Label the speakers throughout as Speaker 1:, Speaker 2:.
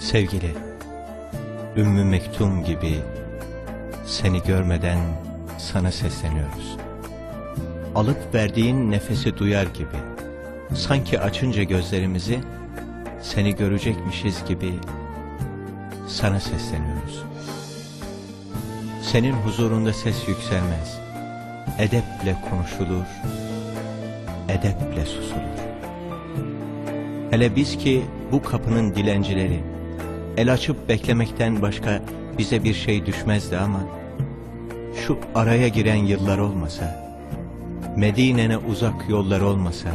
Speaker 1: Sevgili, Ümmü Mektum gibi seni görmeden sana sesleniyoruz. Alıp verdiğin nefesi duyar gibi, sanki açınca gözlerimizi seni görecekmişiz gibi sana sesleniyoruz. Senin huzurunda ses yükselmez, edeple konuşulur, edeple susulur. Hele biz ki bu kapının dilencileri, el açıp beklemekten başka bize bir şey düşmezdi ama, şu araya giren yıllar olmasa, Medine'ne uzak yollar olmasa,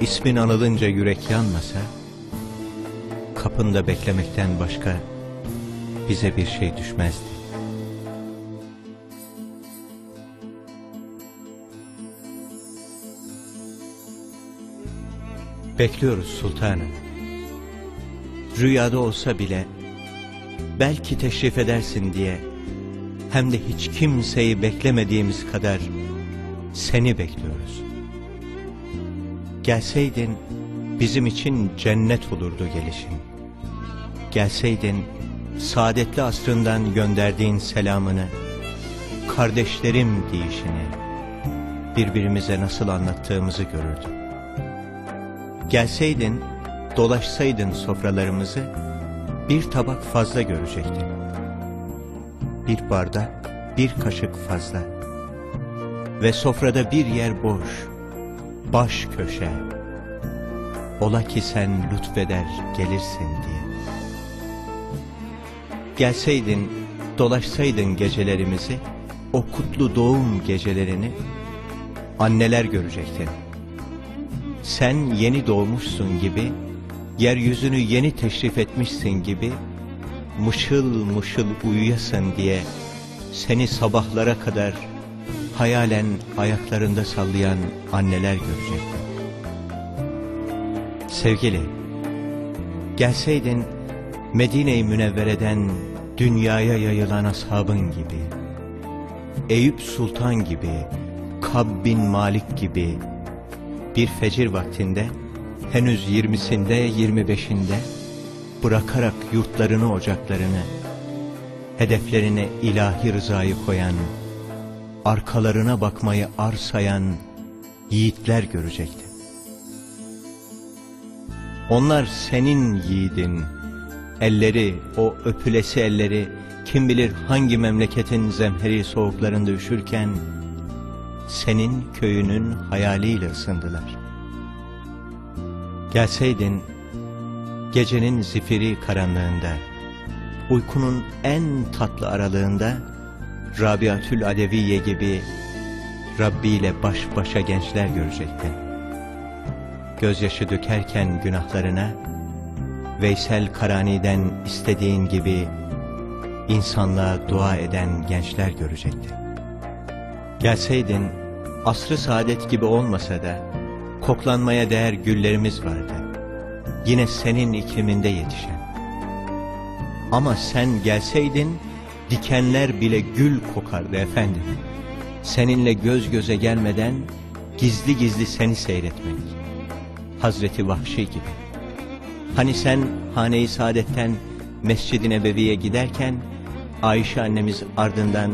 Speaker 1: ismin anılınca yürek yanmasa, kapında beklemekten başka bize bir şey düşmezdi. Bekliyoruz sultanım. Rüyada olsa bile belki teşrif edersin diye hem de hiç kimseyi beklemediğimiz kadar seni bekliyoruz. Gelseydin bizim için cennet olurdu gelişin. Gelseydin saadetli asrından gönderdiğin selamını, kardeşlerim deyişini birbirimize nasıl anlattığımızı görürdük. Gelseydin, dolaşsaydın sofralarımızı, bir tabak fazla görecektin. Bir bardak, bir kaşık fazla. Ve sofrada bir yer boş, baş köşe. Ola ki sen lütfeder gelirsin diye. Gelseydin, dolaşsaydın gecelerimizi, o kutlu doğum gecelerini, anneler görecektin sen yeni doğmuşsun gibi, yeryüzünü yeni teşrif etmişsin gibi, mışıl mışıl uyuyasın diye, seni sabahlara kadar hayalen ayaklarında sallayan anneler görecektin. Sevgili, gelseydin Medine-i Münevvere'den dünyaya yayılan ashabın gibi, Eyüp Sultan gibi, Kab bin Malik gibi, bir fecir vaktinde, henüz yirmisinde, yirmi beşinde, bırakarak yurtlarını, ocaklarını, hedeflerine ilahi rızayı koyan, arkalarına bakmayı arsayan yiğitler görecekti. Onlar senin yiğidin, elleri, o öpülesi elleri, kim bilir hangi memleketin zemheri soğuklarında üşürken, senin köyünün hayaliyle ısındılar. Gelseydin, gecenin zifiri karanlığında, uykunun en tatlı aralığında, Rabiatül Adeviye gibi Rabbi ile baş başa gençler görecektin. Gözyaşı dökerken günahlarına, Veysel Karani'den istediğin gibi insanlığa dua eden gençler görecektin. Gelseydin, asrı saadet gibi olmasa da, koklanmaya değer güllerimiz vardı. Yine senin ikliminde yetişen. Ama sen gelseydin, dikenler bile gül kokardı efendim. Seninle göz göze gelmeden, gizli gizli seni seyretmek. Hazreti Vahşi gibi. Hani sen hane-i saadetten Mescid-i Nebevi'ye giderken, Ayşe annemiz ardından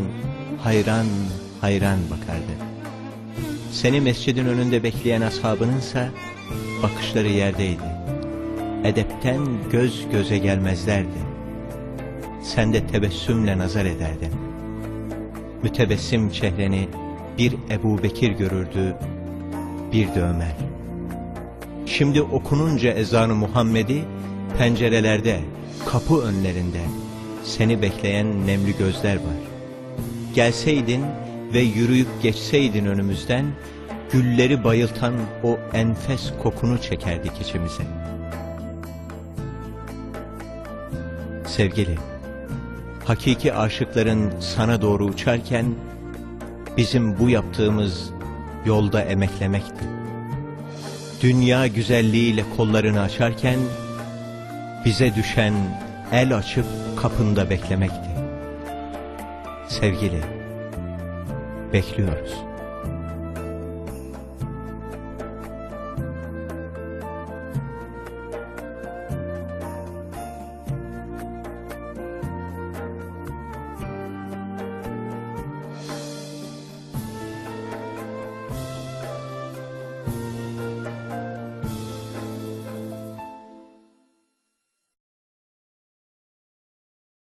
Speaker 1: hayran hayran bakardı. Seni mescidin önünde bekleyen ashabınınsa bakışları yerdeydi. Edepten göz göze gelmezlerdi. Sen de tebessümle nazar ederdin. Mütebessim çehreni bir Ebu Bekir görürdü, bir de Ömer. Şimdi okununca ezanı Muhammed'i pencerelerde, kapı önlerinde seni bekleyen nemli gözler var. Gelseydin ve yürüyüp geçseydin önümüzden, gülleri bayıltan o enfes kokunu çekerdik içimize. Sevgili, hakiki aşıkların sana doğru uçarken, bizim bu yaptığımız yolda emeklemekti. Dünya güzelliğiyle kollarını açarken, bize düşen el açıp kapında beklemekti. Sevgili, bekliyoruz.